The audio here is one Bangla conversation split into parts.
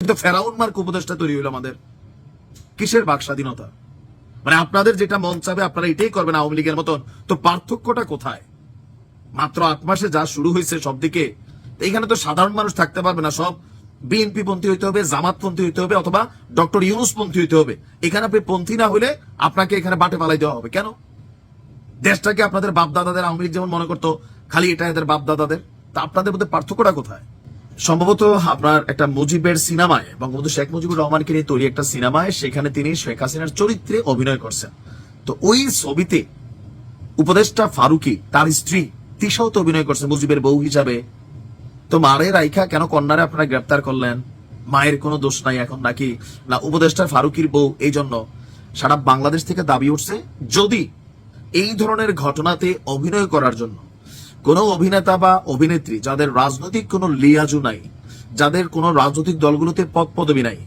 কিন্তু ফেরাউন মার্ক উপদেশটা তৈরি হলো আমাদের। কিসের বাক স্বাধীনতা? মানে আপনাদের যেটা মন চাবে আপনারা এটাই করবেন আওয়ামী লীগের মতন। তো পার্থক্যটা কোথায়? মাত্র আট মাসে যা শুরু হয়েছে সব দিকে তো সাধারণ মানুষ থাকতে পারবে না সব। বিএনপি পন্থী হইতে হবে, জামাত পন্থী হইতে হবে, অথবা ডক্টর ইউনুস পন্থী হইতে হবে। এখানে আপনি পন্থী না হলে আপনাকে এখানে বাটে পালাই দেওয়া হবে। কেন? দেশটাকে আপনাদের বাপ দাদাদের আওয়ামী লীগ যেমন মনে করতো, খালি এটা এদের তা আপনাদের মধ্যে পার্থক্যটা কোথায়? সম্ভবত আপনার একটা মুজিবের সিনেমায়, বঙ্গবন্ধু শেখ মুজিবুর রহমানকে নিয়ে তৈরি একটা সিনেমায়, সেখানে তিনি শেখ হাসিনার চরিত্রে অভিনয় করছেন। তো ওই ছবিতে উপদেষ্টা ফারুকি, তার স্ত্রী তিশাও তো অভিনয় করছে, মুজিবের বউ হিসাবে। তো মারের রাইখা, কেন কন্যারে আপনারা গ্রেপ্তার করলেন? মায়ের কোনো দোষ নাই এখন নাকি? না, উপদেষ্টা ফারুকির বউ, এই জন্য সারা বাংলাদেশ থেকে দাবি উঠছে, যদি এই ধরনের ঘটনাতে অভিনয় করার জন্য কোনো অভিনেতা বা অভিনেত্রী যাদের রাজনৈতিক কোনো লিয়াজু নাই, যাদের কোনো রাজনৈতিক দলগুলোতে পদ পদবি নাই,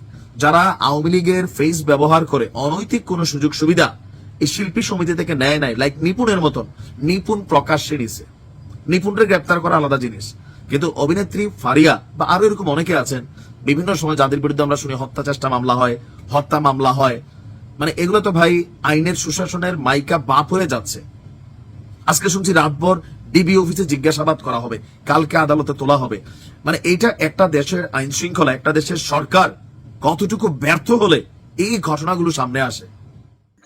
যারা আওয়ামী লীগের ফেস ব্যবহার করে অনৈতিক কোনো সুযোগ সুবিধা এই শিল্পী সমিতি থেকে নেয় নাই লাইক নিপুণের মতন। নিপুণ প্রকাশ্যে নিছে। নিপুণরে গ্রেপ্তার করা আলাদা জিনিস। কিন্তু অভিনেত্রী ফারিয়া বা আরও এরকম অনেকে আছেন, বিভিন্ন সময় যাদের বিরুদ্ধে আমরা শুনি হত্যা চেষ্টা মামলা হয়, হত্যা মামলা হয়। মানে এগুলো তো ভাই আইনের সুশাসনের মাইকা বাপ হয়ে যাচ্ছে। আজকে শুনছি রাতভর ডিবি অফিসে জিজ্ঞাসাবাদ করা হবে, কালকে আদালতে তোলা হবে। মানে এইটা একটা দেশের আইন শৃঙ্খলা একটা দেশের সরকার কতটুকু ব্যর্থ হলে এই ঘটনাগুলো সামনে আসে।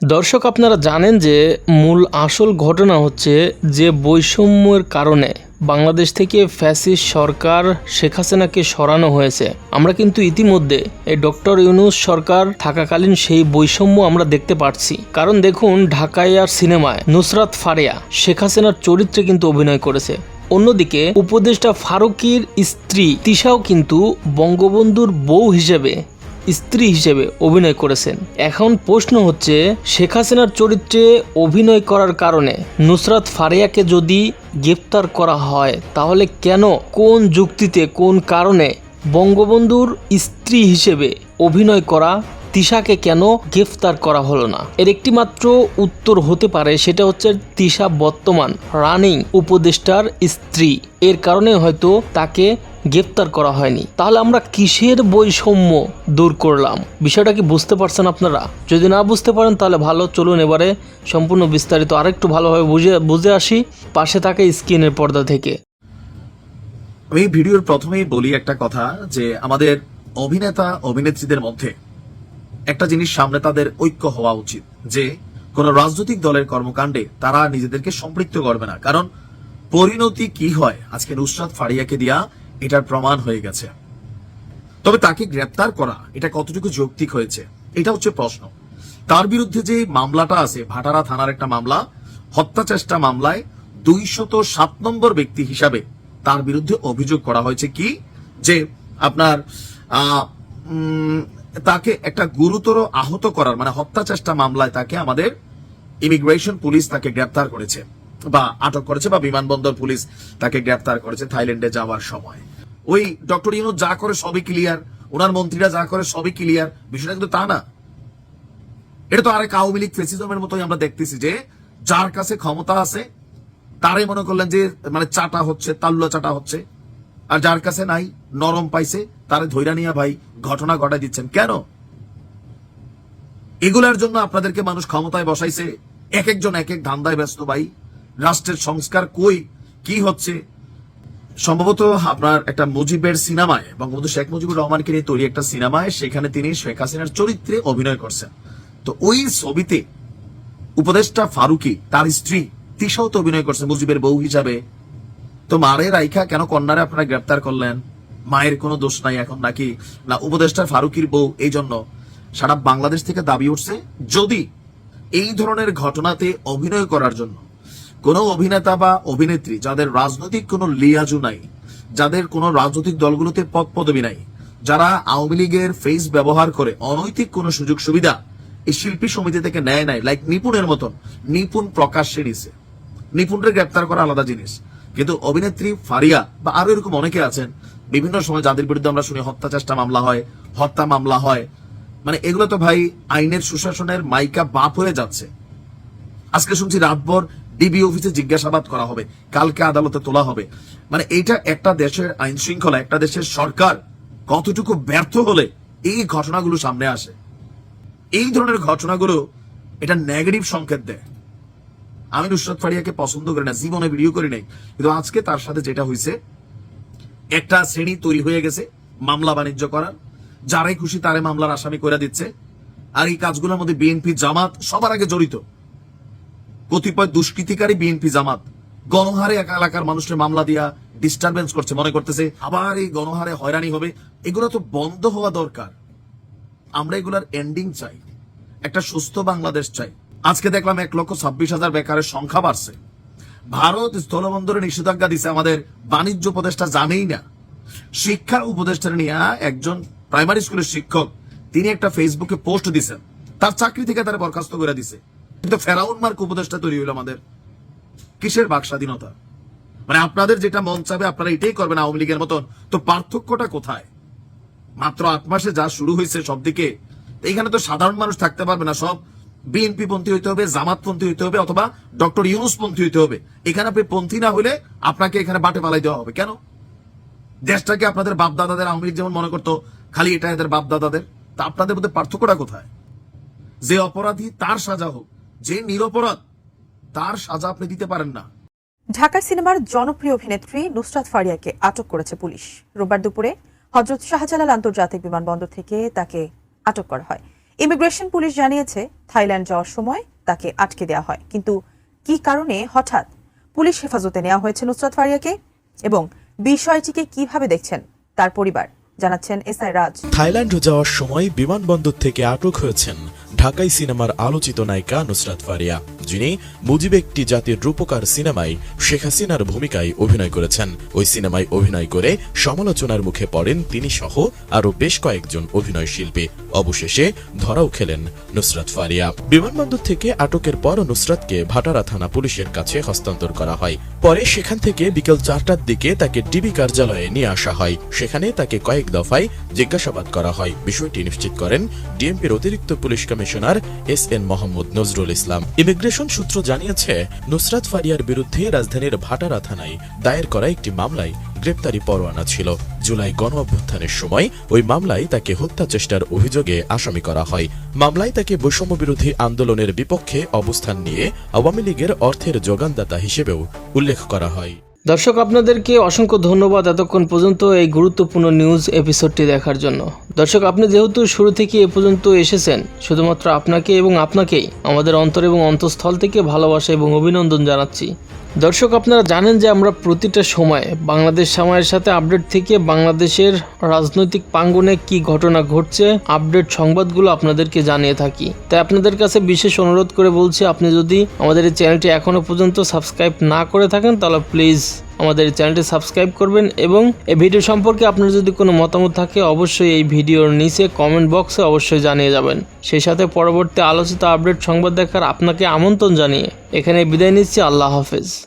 দর্শক, আপনারা জানেন যে মূল আসল ঘটনা হচ্ছে যে বৈষম্যের কারণে বাংলাদেশ থেকে ফ্যাসিস সরকার শেখ হাসিনাকে সরানো হয়েছে। আমরা কিন্তু ইতিমধ্যে এই ডক্টর ইউনুস সরকার থাকাকালীন সেই বৈষম্য আমরা দেখতে পাচ্ছি কারণ দেখুন, ঢাকায় আর সিনেমায় নুসরাত ফারিয়া শেখ হাসিনার চরিত্রে কিন্তু অভিনয় করেছে। অন্যদিকে উপদেষ্টা ফারুকির স্ত্রী তিশাও কিন্তু বঙ্গবন্ধুর বউ হিসেবে স্ত্রী হিসেবে অভিনয় করেছেন। এখন প্রশ্ন হচ্ছে, শেখ হাসিনার চরিত্রে অভিনয় করার কারণে নুসরাত ফারিয়াকে যদি গ্রেপ্তার করা হয়, তাহলে কেন, কোন যুক্তিতে, কোন কারণে বঙ্গবন্ধুর স্ত্রী হিসেবে অভিনয় করা তিশাকে কেন গ্রেফতার করা হলো না? এর একটি মাত্র উত্তর হতে পারে, সেটা হচ্ছে তিশা বর্তমান রানিং উপদেষ্টার স্ত্রী। এর কারণে হয়তো তাকে গ্রেফতার করা হয়নি। তাহলে আমরা কিসের বৈষম্য দূর করলাম? বিষয়টা কি বুঝতে পারছেন আপনারা? যদি না বুঝতে পারেন, তাহলে ভালো, চলুন এবারে সম্পূর্ণ বিস্তারিত আরেকটু ভালোভাবে বুঝে বুঝে আসি পাশে থাকে স্ক্রিনের পর্দা থেকে। আমি ভিডিওর প্রথমেই বলি একটা কথা, যে আমাদের অভিনেতা, অভিনেত্রীদের মধ্যে একটা জিনিস সামনে তাদের ঐক্য হওয়া উচিত, যে কোন রাজনৈতিক দলের কর্মকাণ্ডে তারা নিজেদেরকে সম্পৃক্ত করবে না। কারণ পরিণতি কি হয়? আজকে নুসরাত ফারিয়াকে দিয়া এটার প্রমাণ হয়ে গেছে। তবে তাকে গ্রেপ্তার করা, এটা কতটুকু যৌক্তিক হয়েছে, এটা হচ্ছে প্রশ্ন। তার বিরুদ্ধে যে মামলাটা আছে, ভাটারা থানার একটা মামলা, হত্যা চেষ্টা মামলায় দুইশত সাত নম্বর ব্যক্তি হিসাবে তার বিরুদ্ধে অভিযোগ করা হয়েছে কি? যে আপনার তাকে একটা গুরুতর আহত করার মানে হত্যা চেষ্টা মামলায় তাকে আমাদের ইমিগ্রেশন পুলিশ তাকে গ্রেপ্তার করেছে। বা আটক করেছে বা বিমানবন্দর পুলিশ তাকে গ্রেপ্তার করেছে থাইল্যান্ডে যাওয়ার সময়। ওই ডক্টর ইউনু যা করে সবই ক্লিয়ার ওনার মন্ত্রীরা যা করে সবই ক্লিয়ার বিষয়টা কিন্তু তা না। এটা তো আরেক আওয়ামী লীগ ফেসিজমের মতোই আমরা দেখতেছি যে, যার কাছে ক্ষমতা আছে তারে মনে করলেন যে মানে চাটা হচ্ছে তাল্লুয়া চাটা হচ্ছে, আর যার কাছে নাই, নরম পাইছে, তারে ধৈরা নিয়ে ভাই ঘটনা ঘটাই দিচ্ছেন। কেন? এগুলার জন্য আপনাদেরকে মানুষ ক্ষমতায় বসাইছে এক একজন এক এক ধান্দায় ব্যস্ত ভাই। রাষ্ট্রের সংস্কার কই, কি হচ্ছে? সম্ভবত আপনার একটা মুজিবের সিনেমায় বঙ্গবন্ধু শেখ মুজিবুর রহমানকে নিয়ে তৈরি একটা সিনেমায় সেখানে তিনি শেখ হাসিনার চরিত্রে অভিনয় করছেন। তো ওই ছবিতে উপদেষ্টা ফারুকি, তার স্ত্রী তিশাও তো অভিনয় করছে মুজিবের বউ হিসাবে। তো মারের রাইখা, কেন কন্যারে আপনারা গ্রেপ্তার করলেন? মায়ের কোনো দোষ নাই এখন নাকি? না, উপদেষ্টা ফারুকির বউ, এই জন্য সারা বাংলাদেশ থেকে দাবি উঠছে, যদি এই ধরনের ঘটনাতে অভিনয় করার জন্য কোনো অভিনেতা বা অভিনেত্রী যাদের রাজনৈতিক কোনো লিয়াজু নাই, যাদের কোনো রাজনৈতিক দলগুলোতে পদ পদবি নাই, যারা আওয়ামী লীগের ফেস ব্যবহার করে অনৈতিক কোনো সুযোগ সুবিধা এই শিল্পী সমিতি থেকে নেয় নাই। লাইক নিপুণের মতন, নিপুণ প্রকাশ্যে নিছে। নিপুণরে গ্রেপ্তার করা আলাদা জিনিস। কিন্তু অভিনেত্রী ফারিয়া বা আরও এরকম অনেকে আছেন, বিভিন্ন সময় যাদের বিরুদ্ধে আমরা শুনি হত্যা চেষ্টা মামলা হয়, হত্যা মামলা হয়। মানে এগুলো তো ভাই আইনের সুশাসনের মাইকা বাপ হয়ে যাচ্ছে। আজকে শুনছি রাতভর ডিবি অফিসে জিজ্ঞাসাবাদ করা হবে, কালকে আদালতে তোলা হবে। মানে এইটা একটা দেশের আইন শৃঙ্খলা, একটা দেশের সরকার কতটুকু ব্যর্থ হলে এই ঘটনাগুলো সামনে আসে। এই ধরনের ঘটনাগুলো এটা নেগেটিভ সংকেত দেয়। আমি নুসরাত ফারিয়াকে পছন্দ করি না, জীবনে ভিডিও করি নাই, কিন্তু আজকে তার সাথে যেটা হয়েছে একটা শ্রেণি তৈরি হয়ে গেছে, মামলা বাণিজ্য করার। যারাই খুশি তারে মামলার আসামি করে দিচ্ছে। আর এই কাজগুলোর মধ্যে বিএনপি, জামাত সবার আগে জড়িত। কতিপয় দুষ্কৃতিকারী বিএনপি জামাত গণহারে একা এলাকার মানুষের মামলা দিয়া ডিস্টারবেন্স করছে, মনে করতেছে, আবার এই গণহারে হয়রানি হবে। এগুলো তো বন্ধ হওয়া দরকার। আমরা এগুলার এন্ডিং চাই। একটা সুস্থ বাংলাদেশ চাই। আজকে দেখলাম এক লক্ষ ছাব্বিশ হাজার বেকারের সংখ্যা বাড়ছে। ভারত স্থলবন্দরে নিষেধাজ্ঞা দিছে আমাদের বাণিজ্য উপদেষ্টা জানেই না। শিক্ষা উপদেষ্টা নিয়ে একজন প্রাইমারি স্কুলের শিক্ষক, তিনি একটা ফেসবুকে পোস্ট দিছেন। তার চাকরি থেকে তারা বরখাস্ত করে দিছে। কিন্তু ফেরাউন মার্ক উপদেষ্টা তৈরি হইল আমাদের। কিসের বাক স্বাধীনতা? মানে আপনাদের যেটা মন চাবে আপনারা এটাই করবেন আওয়ামী লীগের মতন। তো পার্থক্যটা কোথায়? মাত্র আট মাসে যা শুরু হয়েছে সব দিকে এইখানে তো সাধারণ মানুষ থাকতে পারবে না সব। বিএনপি পন্থী হইতে হবে জামাত পন্থী হইতে হবে, অথবা ডক্টর ইউনুস পন্থী হইতে হবে। এখানে আপনি পন্থী না হলে আপনাকে এখানে বাটে পালাই দেওয়া হবে। কেন? দেশটাকে আপনাদের বাপ দাদাদের আওয়ামী লীগ যেমন মনে করতো, খালি এটা এদের বাপ দাদাদের তা আপনাদের মধ্যে পার্থক্যটা কোথায়? যে অপরাধী তার সাজা হোক যে নিরপরাধ, তার সাজা আপনি দিতে পারেন না। ঢাকা সিনেমার জনপ্রিয় অভিনেত্রী নুসরাত ফারিয়াকে আটক করেছে পুলিশ। রোববার দুপুরে হজরত শাহজালাল আন্তর্জাতিক বিমানবন্দর থেকে তাকে আটক করা হয়। ইমিগ্রেশন পুলিশ জানিয়েছে, থাইল্যান্ড যাওয়ার সময় তাকে আটকে দেওয়া হয়। কিন্তু কি কারণে হঠাৎ পুলিশ হেফাজতে নেওয়া হয়েছে নুসরাত ফারিয়াকে? এবং বিষয়টিকে কীভাবে দেখছেন তার পরিবার? জানাচ্ছেন এস আই রাজ। থাইল্যান্ড যাওয়ার সময় বিমানবন্দর থেকে আটক হয়েছেন ঢাকাই সিনেমার আলোচিত নায়িকা নুসরাত ফারিয়া, যিনি মুজিব একটি জাতির রূপকার সিনেমায় শেখ হাসিনার ভূমিকায় অভিনয় করেছেন। ওই সিনেমায় অভিনয় করে সমালোচনার মুখে পড়েন তিনি সহ আরও বেশ কয়েকজন অভিনয় শিল্পী। অবশেষে ধরাও খেলেন নুসরাত ফারিয়া। বিমানবন্দর থেকে আটকের পর নুসরাতকে ভাটারা থানা পুলিশের কাছে হস্তান্তর করা হয়। পরে সেখান থেকে বিকেল চারটার দিকে তাকে ডিবি কার্যালয়ে নিয়ে আসা হয়। সেখানে তাকে কয়েক দফায় জিজ্ঞাসাবাদ করা হয়। বিষয়টি নিশ্চিত করেন ডিএমপির অতিরিক্ত police commissioner S N Mohammad Nazrul Islam. Immigration সূত্র জানিয়েছে, নুসরাত ফারিয়ার বিরুদ্ধে রাজধানীর ভাটারা থানায় দায়ের করা একটি মামলায় গ্রেপ্তারি পরোয়ানা ছিল। জুলাই গণ অভ্যুত্থানের সময় ওই মামলায় তাকে হত্যা চেষ্টার অভিযোগে আসামি করা হয়। মামলায় তাকে বৈষম্য বিরোধী আন্দোলনের বিপক্ষে অবস্থান নিয়ে আওয়ামী লীগের অর্থের যোগানদাতা হিসেবেও উল্লেখ করা হয়। দর্শক, আপনাদেরকে অসংখ্য ধন্যবাদ এতক্ষণ পর্যন্ত এই গুরুত্বপূর্ণ নিউজ এপিসোডটি দেখার জন্য। দর্শক, আপনি যেহেতু শুরু থেকে এ পর্যন্ত এসেছেন, শুধুমাত্র আপনাকে এবং আপনাকেই আমাদের অন্তর এবং অন্তঃস্থল থেকে ভালোবাসা এবং অভিনন্দন জানাচ্ছি। দর্শক, আপনারা জানেন যে আমরা প্রতিটা সময় বাংলাদেশ সময়ের সাথে আপডেট থেকে বাংলাদেশের রাজনৈতিক প্রাঙ্গনে কি ঘটনা ঘটছে, আপডেট সংবাদগুলো আপনাদেরকে জানিয়ে থাকি। তাই আপনাদের কাছে বিশেষ অনুরোধ করে বলছি, আপনি যদি আমাদের এই চ্যানেলটি এখনও পর্যন্ত সাবস্ক্রাইব না করে থাকেন, তাহলে প্লিজ আমাদের চ্যানেলটি সাবস্ক্রাইব করবেন এবং এই ভিডিও সম্পর্কে আপনার যদি কোনো মতামত থাকে, অবশ্যই এই ভিডিওর নিচে কমেন্ট বক্সে অবশ্যই জানিয়ে যাবেন। সেই সাথে পরবর্তী আলোচিত আপডেট সংবাদ দেখার আপনাকে আমন্ত্রণ জানিয়ে এখানে বিদায় নিচ্ছি। আল্লাহ হাফেজ।